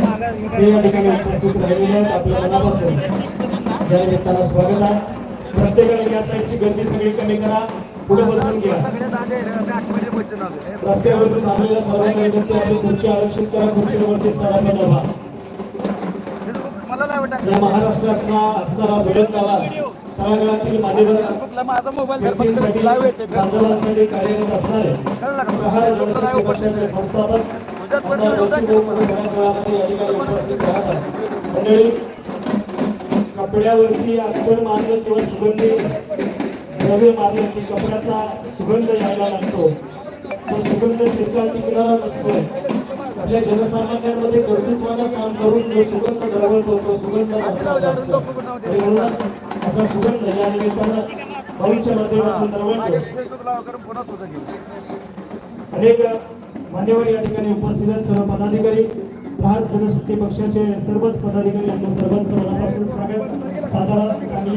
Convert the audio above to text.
नागरिक या ठिकाणी उपस्थित राहिलेले आहेत. आपल्या मनापासून या निमित्तानं स्वागत आहे. प्रत्येकाने या साईडची गर्दी सगळी कमी करा. पुढे बसून घ्या. रस्त्यावरती थांबलेल्या सर्वांना विनंती आपली खुर्ची आरक्षित करा. खुर्चीवरती स्थानापन्न व्हा. या महाराष्ट्राचा असणारा बुलंद आवाज तळागाळातील मान्यवर माझा मोबाईल कार्यरत असणारे प्रहार जनशक्ती पक्षाचे संस्थापक आमदार बच्चूभाऊ कडू बऱ्याच वेळामध्ये या ठिकाणी उपस्थित राहतात मंडळी कपड्यावरती अत्तर मारलं किंवा सुगंधी द्रव्य मारलं की कपड्याचा सुगंध यायला लागतो. तो सुगंध चिरकाल टिकणारा नसतोय. आपल्या जनसामान्यांमध्ये कर्तृत्वानं काम करून जो सुगंध दरवळतो तो सुगंध महत्त्वाचा असतो. आणि म्हणूनच असा सुगंध या निमित्तानं भाऊच्या माध्यमातून दरवळतो. अनेक मान्यवर या ठिकाणी उपस्थित आहेत. सर्व पदाधिकारी प्रहार जनशक्ती पक्षाचे सर्वच पदाधिकारी यांचं सर्वांचं मनापासून स्वागत. सातारा सांगली